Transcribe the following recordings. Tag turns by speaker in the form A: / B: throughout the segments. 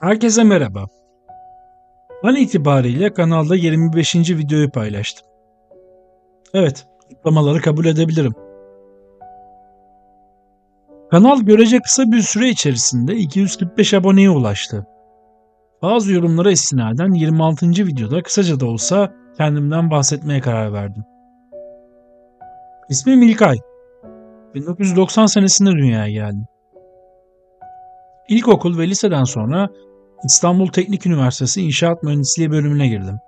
A: Herkese merhaba. An itibariyle kanalda 25. videoyu paylaştım. Evet, kutlamaları kabul edebilirim. Kanal görece kısa bir süre içerisinde 245 aboneye ulaştı. Bazı yorumlara istinaden 26. videoda kısaca da olsa kendimden bahsetmeye karar verdim. İsmim İlkay. 1990 senesinde dünyaya geldim. İlkokul ve liseden sonra İstanbul Teknik Üniversitesi İnşaat Mühendisliği bölümüne girdim.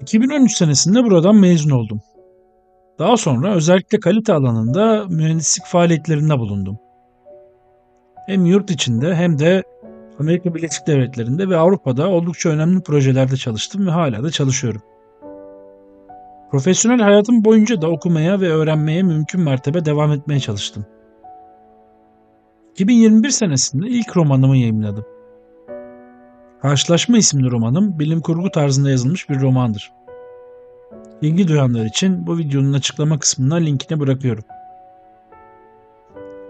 A: 2013 senesinde buradan mezun oldum. Daha sonra özellikle kalite alanında mühendislik faaliyetlerinde bulundum. Hem yurt içinde hem de Amerika Birleşik Devletleri'nde ve Avrupa'da oldukça önemli projelerde çalıştım ve hala da çalışıyorum. Profesyonel hayatım boyunca da okumaya ve öğrenmeye mümkün mertebe devam etmeye çalıştım. 2021 senesinde ilk romanımı yayımladım. Karşılaşma isimli romanım bilim kurgu tarzında yazılmış bir romandır. İlgi duyanlar için bu videonun açıklama kısmına linkini bırakıyorum.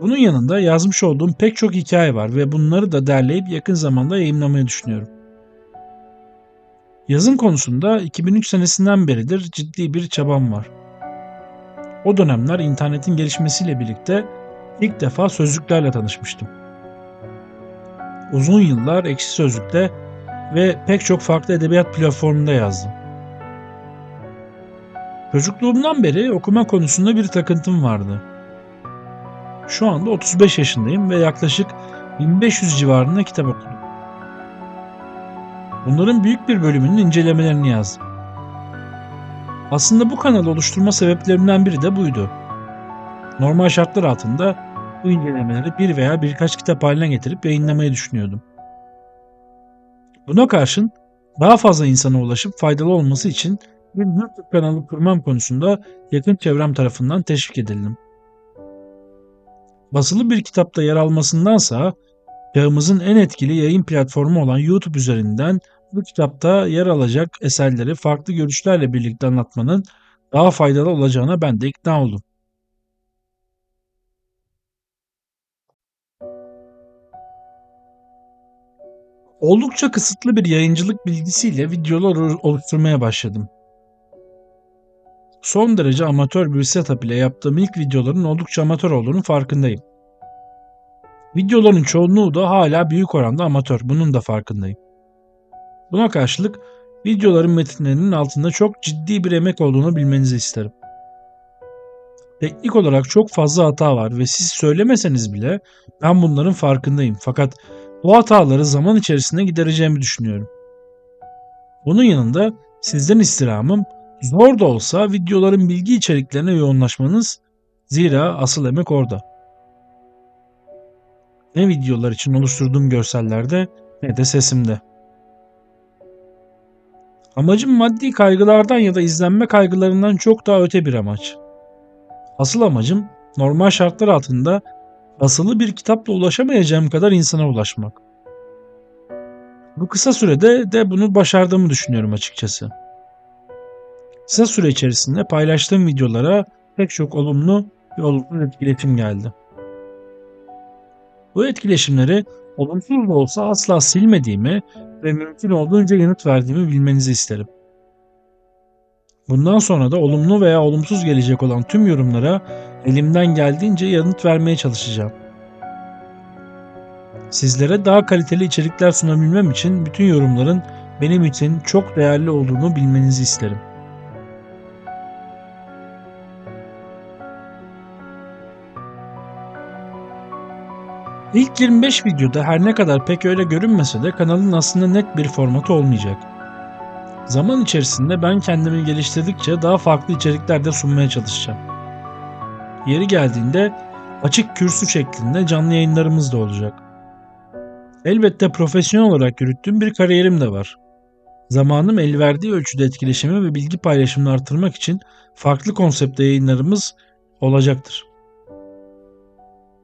A: Bunun yanında yazmış olduğum pek çok hikaye var ve bunları da derleyip yakın zamanda yayınlamayı düşünüyorum. Yazın konusunda 2003 senesinden beridir ciddi bir çabam var. O dönemler internetin gelişmesiyle birlikte ilk defa sözlüklerle tanışmıştım. Uzun yıllar ekşi sözlükte ve pek çok farklı edebiyat platformunda yazdım. Çocukluğumdan beri okuma konusunda bir takıntım vardı. Şu anda 35 yaşındayım ve yaklaşık 1500 civarında kitap okudum. Bunların büyük bir bölümünün incelemelerini yazdım. Aslında bu kanalı oluşturma sebeplerimden biri de buydu. Normal şartlar altında bu incelemeleri bir veya birkaç kitap haline getirip yayınlamayı düşünüyordum. Buna karşın daha fazla insana ulaşıp faydalı olması için bir YouTube kanalı kurmam konusunda yakın çevrem tarafından teşvik edildim. Basılı bir kitapta yer almasındansa çağımızın en etkili yayın platformu olan YouTube üzerinden bu kitapta yer alacak eserleri farklı görüşlerle birlikte anlatmanın daha faydalı olacağına ben de ikna oldum. Oldukça kısıtlı bir yayıncılık bilgisiyle videolar oluşturmaya başladım. Son derece amatör bir setup ile yaptığım ilk videoların oldukça amatör olduğunu farkındayım. Videoların çoğunluğu da hala büyük oranda amatör, bunun da farkındayım. Buna karşılık videoların metinlerinin altında çok ciddi bir emek olduğunu bilmenizi isterim. Teknik olarak çok fazla hata var ve siz söylemeseniz bile ben bunların farkındayım. Fakat bu hataları zaman içerisinde gidereceğimi düşünüyorum. Bunun yanında sizden istirhamım zor da olsa videoların bilgi içeriklerine yoğunlaşmanız zira asıl emek orada. Ne videolar için oluşturduğum görsellerde ne de sesimde. Amacım maddi kaygılardan ya da izlenme kaygılarından çok daha öte bir amaç. Asıl amacım normal şartlar altında basılı bir kitapla ulaşamayacağım kadar insana ulaşmak. Bu kısa sürede de bunu başardığımı düşünüyorum açıkçası. Kısa süre içerisinde paylaştığım videolara pek çok olumlu ve olumsuz etkileşim geldi. Bu etkileşimleri olumsuz da olsa asla silmediğimi ve mümkün olduğunca yanıt verdiğimi bilmenizi isterim. Bundan sonra da olumlu veya olumsuz gelecek olan tüm yorumlara elimden geldiğince yanıt vermeye çalışacağım. Sizlere daha kaliteli içerikler sunabilmem için bütün yorumların benim için çok değerli olduğunu bilmenizi isterim. İlk 25 videoda her ne kadar pek öyle görünmese de kanalın aslında net bir formatı olmayacak. Zaman içerisinde ben kendimi geliştirdikçe daha farklı içerikler de sunmaya çalışacağım. Yeri geldiğinde açık kürsü şeklinde canlı yayınlarımız da olacak. Elbette profesyonel olarak yürüttüğüm bir kariyerim de var. Zamanım el verdiği ölçüde etkileşimi ve bilgi paylaşımını artırmak için farklı konsepte yayınlarımız olacaktır.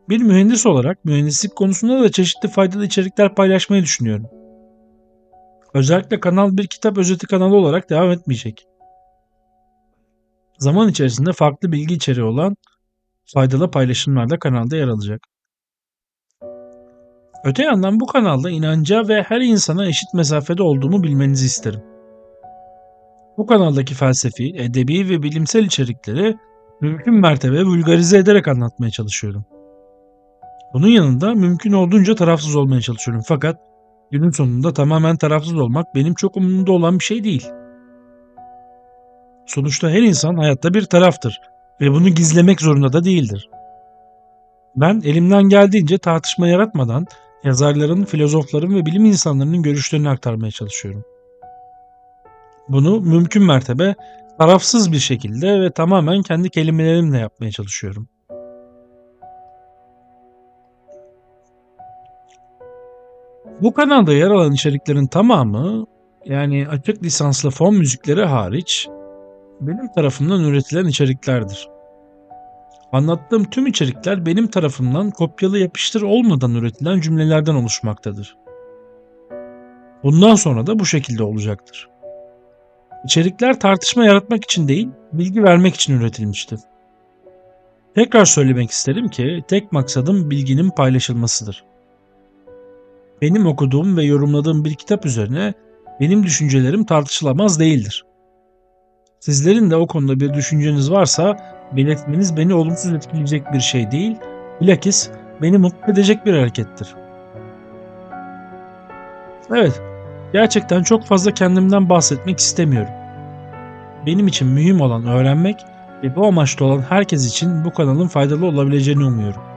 A: Bir mühendis olarak mühendislik konusunda da çeşitli faydalı içerikler paylaşmayı düşünüyorum. Özellikle kanal bir kitap özeti kanalı olarak devam etmeyecek. Zaman içerisinde farklı bilgi içeriği olan faydalı paylaşımlar da kanalda yer alacak. Öte yandan bu kanalda inanca ve her insana eşit mesafede olduğumu bilmenizi isterim. Bu kanaldaki felsefi, edebi ve bilimsel içerikleri mümkün mertebe vulgarize ederek anlatmaya çalışıyorum. Bunun yanında mümkün olduğunca tarafsız olmaya çalışıyorum fakat günün sonunda tamamen tarafsız olmak benim çok umurumda olan bir şey değil. Sonuçta her insan hayatta bir taraftır ve bunu gizlemek zorunda da değildir. Ben elimden geldiğince tartışma yaratmadan yazarların, filozofların ve bilim insanlarının görüşlerini aktarmaya çalışıyorum. Bunu mümkün mertebe tarafsız bir şekilde ve tamamen kendi kelimelerimle yapmaya çalışıyorum. Bu kanalda yer alan içeriklerin tamamı yani açık lisanslı fon müzikleri hariç benim tarafımdan üretilen içeriklerdir. Anlattığım tüm içerikler benim tarafımdan kopyalı yapıştır olmadan üretilen cümlelerden oluşmaktadır. Bundan sonra da bu şekilde olacaktır. İçerikler tartışma yaratmak için değil, bilgi vermek için üretilmiştir. Tekrar söylemek isterim ki tek maksadım bilginin paylaşılmasıdır. Benim okuduğum ve yorumladığım bir kitap üzerine benim düşüncelerim tartışılamaz değildir. Sizlerin de o konuda bir düşünceniz varsa belirtmeniz beni olumsuz etkileyecek bir şey değil, bilakis beni mutlu edecek bir harekettir. Evet, gerçekten çok fazla kendimden bahsetmek istemiyorum. Benim için mühim olan öğrenmek ve bu amaçta olan herkes için bu kanalın faydalı olabileceğini umuyorum.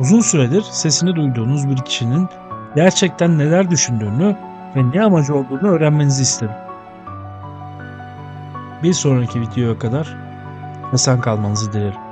A: Uzun süredir sesini duyduğunuz bir kişinin gerçekten neler düşündüğünü ve ne amacı olduğunu öğrenmenizi isterim. Bir sonraki videoya kadar esen kalmanızı dilerim.